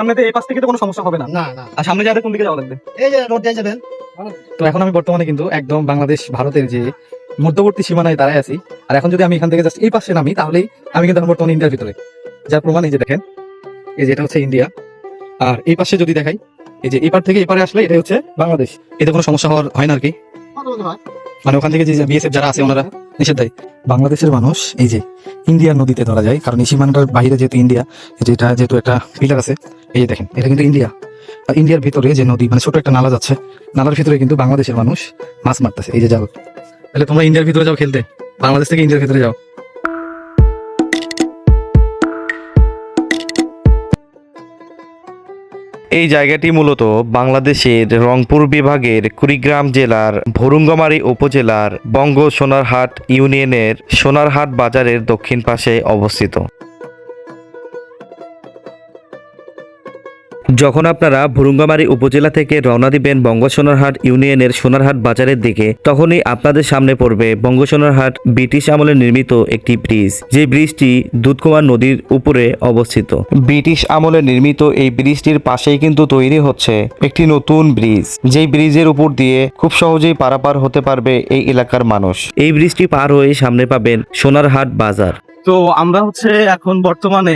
আপনাদের এই পাশ থেকে তো কোনো সমস্যা হবে না। না না। আর সামনে যাদের কোন দিকে যাওয়া লাগবে? এই যে রোড দিয়ে যাবেন। তো এখন আমি বর্তমানে কিন্তু একদম বাংলাদেশ ভারতের যে মধ্যবর্তী সীমানায় দাঁড়ায় আছি। আর এখন যদি আমি এখান থেকে জাস্ট এই পাশে নামি তাহলেই আমি কিন্তু এখন বর্তমানে ইন্ডিয়ার ভিতরে। যার প্রমাণ এই যে দেখেন এই যে এটা হচ্ছে ইন্ডিয়া আর এই পাশে যদি দেখাই এই যে এপার থেকে এপারে আসলে এটা হচ্ছে বাংলাদেশ। এতে কোনো সমস্যা হওয়ার হয় না আর কি। মানে ওখান থেকে যে বিএসএফ যারা আছে ওনারা। নিষেধ দেয় বাংলাদেশের মানুষ, এই যে ইন্ডিয়ার নদীতে ধরা যায়, কারণ এই সীমানাটার বাইরে যেহেতু ইন্ডিয়া, যেটা যেহেতু একটা পিলার আছে, এই যে দেখেন, এটা কিন্তু ইন্ডিয়া। আর ইন্ডিয়ার ভিতরে যে নদী মানে ছোট একটা নালা যাচ্ছে, নালার ভিতরে কিন্তু বাংলাদেশের মানুষ মাছ মারতেছে, এই যে জাল তাহলে তোমরা ইন্ডিয়ার ভিতরে যাও খেলতে, বাংলাদেশ থেকে ইন্ডিয়ার ভিতরে যাও। এই জায়গাটি মূলত বাংলাদেশের রংপুর বিভাগের কুড়িগ্রাম জেলার ভরুঙ্গামারী উপজেলার বঙ্গ সোনারহাট ইউনিয়নের সোনারহাট বাজারের দক্ষিণ পাশে অবস্থিত। যখন আপনারা ভুরুঙ্গামারী উপজেলা থেকে রওনা দিবেন বঙ্গসোনারহাট ইউনিয়নের সোনারহাট বাজারের দিকে তখনই আপনাদের সামনে পড়বে বঙ্গসোনারহাট ব্রিটিশ আমলে নির্মিত একটি ব্রিজ। যে ব্রিজটি দুধকুমার নদীর উপরে অবস্থিত। ব্রিটিশ আমলে নির্মিত এই ব্রিজটির পাশেই কিন্তু তৈরি হচ্ছে একটি নতুন ব্রিজ। যেই ব্রিজের উপর দিয়ে খুব সহজেই পারাপার হতে পারবে এই এলাকার মানুষ। এই ব্রিজটি পার হয়ে সামনে পাবেন সোনারহাট বাজার। তো আমরা হচ্ছে এখন বর্তমানে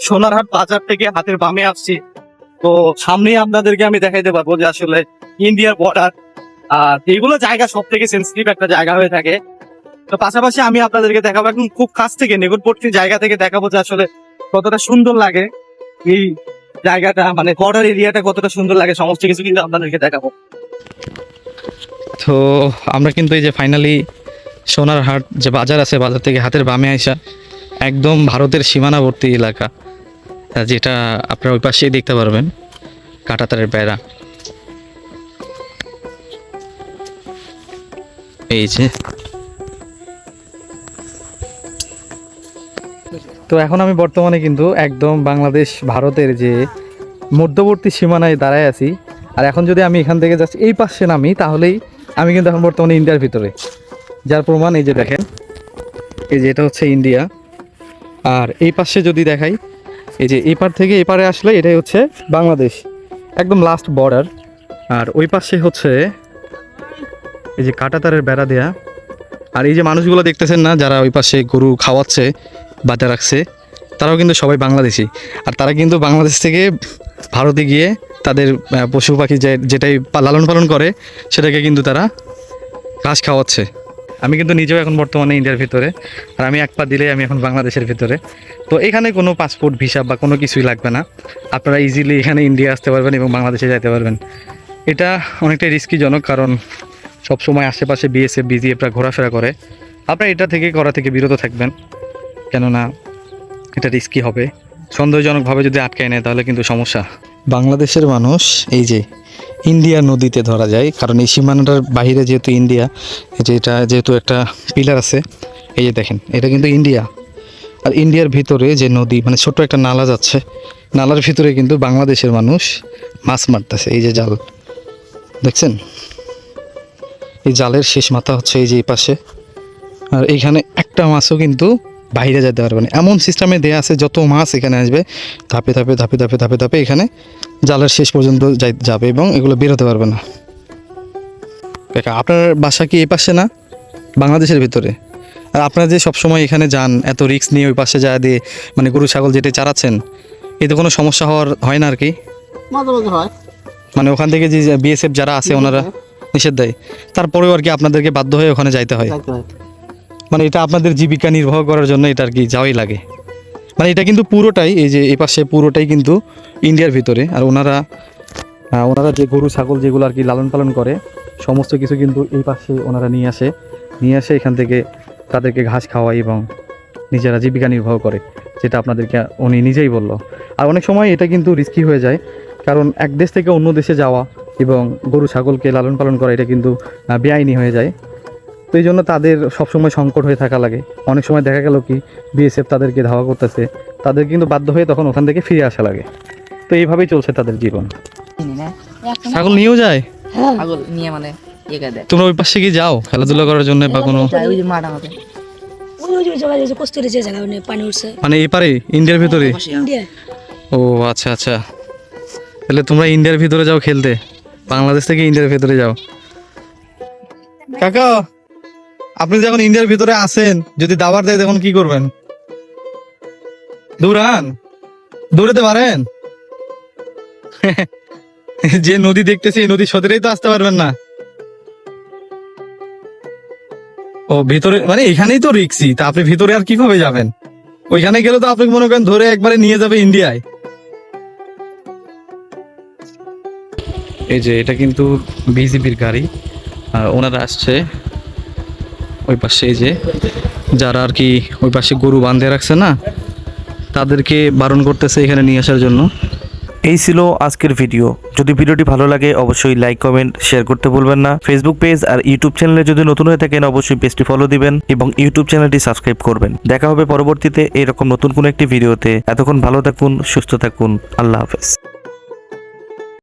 সোনারহাট বাজার থেকে হাতের বামে আসছি। তো সামনেই আপনাদেরকে আমি দেখাইতে পারব যে আসলে ইন্ডিয়ার বর্ডার আর এইগুলো জায়গা সব থেকে সেন্সিটিভ একটা জায়গা হয়ে থাকে। তো পাশাপাশি আমি আপনাদেরকে দেখাবো একদম খুব কাছ থেকে, নিকটবর্তী জায়গা থেকে দেখাবো যে আসলে কতটা সুন্দর লাগে এই জায়গাটা মানে বর্ডার এরিয়াটা কতটা সুন্দর লাগে, সমস্ত কিছু কিন্তু আপনাদেরকে দেখাবো। তো আমরা কিন্তু এই যে ফাইনালি সোনারহাট যে বাজার আছে, বাজার থেকে হাতের বামে আইসা একদম ভারতের সীমানাবর্তী এলাকা। যেটা আপনারা ওই পাশেই দেখতে পারবেন, কাটাতারের বেড়া। এই যে। তো এখন আমি বর্তমানে কিন্তু একদম বাংলাদেশ, ভারতের যে মধ্যবর্তী সীমানায় দাঁড়ায় আছি। আর এখন যদি আমি এখান থেকে জাস্ট এই পাশে নামি, তাহলেই আমি কিন্তু এখন বর্তমানে ইন্ডিয়ার ভিতরে। যার প্রমাণ এই যে দেখেন, এই যে এটা হচ্ছে ইন্ডিয়া। আর এই পাশে যদি দেখাই এই যে এপার থেকে এপারে আসলে এটাই হচ্ছে বাংলাদেশ, একদম লাস্ট বর্ডার আর ওই পাশে হচ্ছে এই যে কাটাতারের বেড়া দেয়া। আর এই যে মানুষগুলো দেখতেছেন না, যারা ওই পাশে গরু খাওয়াচ্ছে বাজা রাখছে, তারাও কিন্তু সবাই বাংলাদেশি। আর তারা কিন্তু বাংলাদেশ থেকে ভারতে গিয়ে তাদের পশু পাখি যেটাই লালন পালন করে, সেটাকে কিন্তু তারা ঘাস খাওয়াচ্ছে। আমি কিন্তু নিজেও এখন বর্তমানে ইন্ডিয়ার ভিতরে, আর আমি এক পা দিলেই আমি এখন বাংলাদেশের ভিতরে। তো এখানে কোনো পাসপোর্ট ভিসা বা কোনো কিছুই লাগবে না। আপনারা ইজিলি এখানে ইন্ডিয়া আসতে পারবেন এবং বাংলাদেশে যেতে পারবেন। এটা অনেকটাই রিস্কিজনক কারণ সব সময় আশেপাশে বিএসএফ বিজিএফরা ঘোরাফেরা করে। আপনারা এটা থেকে, করা থেকে বিরত থাকবেন। কেননা এটা রিস্কি হবে। সন্দেহজনকভাবে যদি আটকায় নেয়, তাহলে কিন্তু সমস্যা। বাংলাদেশের মানুষ, এই যে ইন্ডিয়া নদীতে ধরা যায়, কারণ এই সীমানাটার বাইরে যেহেতু ইন্ডিয়া যেটা যেহেতু একটা পিলার আছে, এই যে দেখেন, এটা কিন্তু ইন্ডিয়া। আর ইন্ডিয়ার ভিতরে যে নদী মানে ছোট একটা নালা যাচ্ছে, নালার ভিতরে কিন্তু বাংলাদেশের মানুষ মাছ মারতেছে, এই যে জাল। দেখছেন? এই জালের শেষ মাথা হচ্ছে এই যে পাশে। আর এইখানে একটা মাছও কিন্তু বাইরে যেতে পারবে না। এমন সিস্টেমে দেয়া আছে যত মাছ এখানে আসবে ধাপে ধাপে ধাপে ধাপে ধাপে ধাপে এখানে জালের শেষ পর্যন্ত যাবে এবং এগুলো বেরোতে পারবে না। কাকা আপনার বাসা কি এই পাশে না? বাংলাদেশের ভিতরে। আর আপনারা যে সবসময় এখানে যান এত রিস্ক নিয়ে ওই পাশে যা দিয়ে মানে গরু ছাগল যেটা চারাচ্ছেন এতে কোনো সমস্যা হওয়ার হয় না আর কি? মাঝে মাঝে হয়। মানে ওখান থেকে যে বিএসএফ যারা আছে ওনারা নিষেধ দেয়। তারপরেও আর কি আপনাদেরকে বাধ্য হয়ে ওখানে যাইতে হয়। মানে এটা আপনাদের জীবিকা নির্বাহ করার জন্য এটা আর কি যাওয়াই লাগে। মানে এটা কিন্তু পুরোটাই, এই যে এই পাশে পুরোটাই কিন্তু ইন্ডিয়ার ভিতরে। আর ওনারা ওনারা যে গরু, ছাগল যেগুলো আর কি লালন পালন করে, সমস্ত কিছু কিন্তু এই পাশে ওনারা নিয়ে আসে। নিয়ে আসে এখান থেকে তাদেরকে ঘাস খাওয়ায় এবং নিজেরা জীবিকা নির্বাহ করে, যেটা আপনাদেরকে উনি নিজেই বলল। আর অনেক সময় এটা কিন্তু রিস্কি হয়ে যায়, কারণ এক দেশ থেকে অন্য দেশে যাওয়া এবং গরু, ছাগলকে লালন পালন করা, এটা কিন্তু বেআইনি হয়ে যায়। তো এই জন্য তাদের সবসময় সংকট হয়ে থাকা লাগে। অনেক সময় দেখা গেল কি বিএসএফ তাদেরকে ধাওয়া করতেছে। তাদের কিন্তু বাধ্য হয়ে তখন ওখান থেকে ফিরে আসা লাগে। তো এইভাবেই চলছে তাদের জীবন। ছাগল নিয়েও যায়? পাগল নিয়ে মানে ইয়ে তোমরা ওই পাশে কি যাও? খেলাধুলা করার জন্য বা কোনো? মানে পানি উঠছে। মানে এপারে ইন্ডিয়ার ভিতরে? ও আচ্ছা আচ্ছা। তাহলে তোমরা ইন্ডিয়ার ভিতরে যাও খেলতে। বাংলাদেশ থেকে ইন্ডিয়ার ভিতরে যাও। কাকা আপনি যখন ইন্ডিয়ার ভিতরে আসেন যদি দাবার দেয়, তখন কি করবেন? দৌড়ান। দৌড়াতে পারেন। যে নদী দেখতেছি, এই নদীর সতীরেই তো আসতে পারবেন না। ও, ভিতরে মানে এখানেই তো রিক্সি, তা আপনি ভিতরে আর কীভাবে যাবেন? ওইখানে গেলে তো আপনি মনে করেন ধরে একবারে নিয়ে যাবে ইন্ডিয়ায়। এই যে, এটা কিন্তু বিজেপির গাড়ি। ওনারা আসছে। ওই পাশে এই যে যারা আর কি ওই পাশে গরু বাঁধে রাখছে না, তাদেরকে বারণ করতেছে এখানে নিয়ে আসার জন্য। এই ছিল আজকের ভিডিও। যদি ভিডিওটি ভালো লাগে, অবশ্যই লাইক কমেন্ট শেয়ার করতে ভুলবেন না। ফেসবুক পেজ আর ইউটিউব চ্যানেলে যদি নতুন হয়ে থাকেন, অবশ্যই পেজটি ফলো দিবেন এবং ইউটিউব চ্যানেলটি সাবস্ক্রাইব করবেন। দেখা হবে পরবর্তীতে এরকম নতুন কোনো একটি ভিডিওতে। এতক্ষণ ভালো থাকুন, সুস্থ থাকুন। আল্লাহ হাফেজ।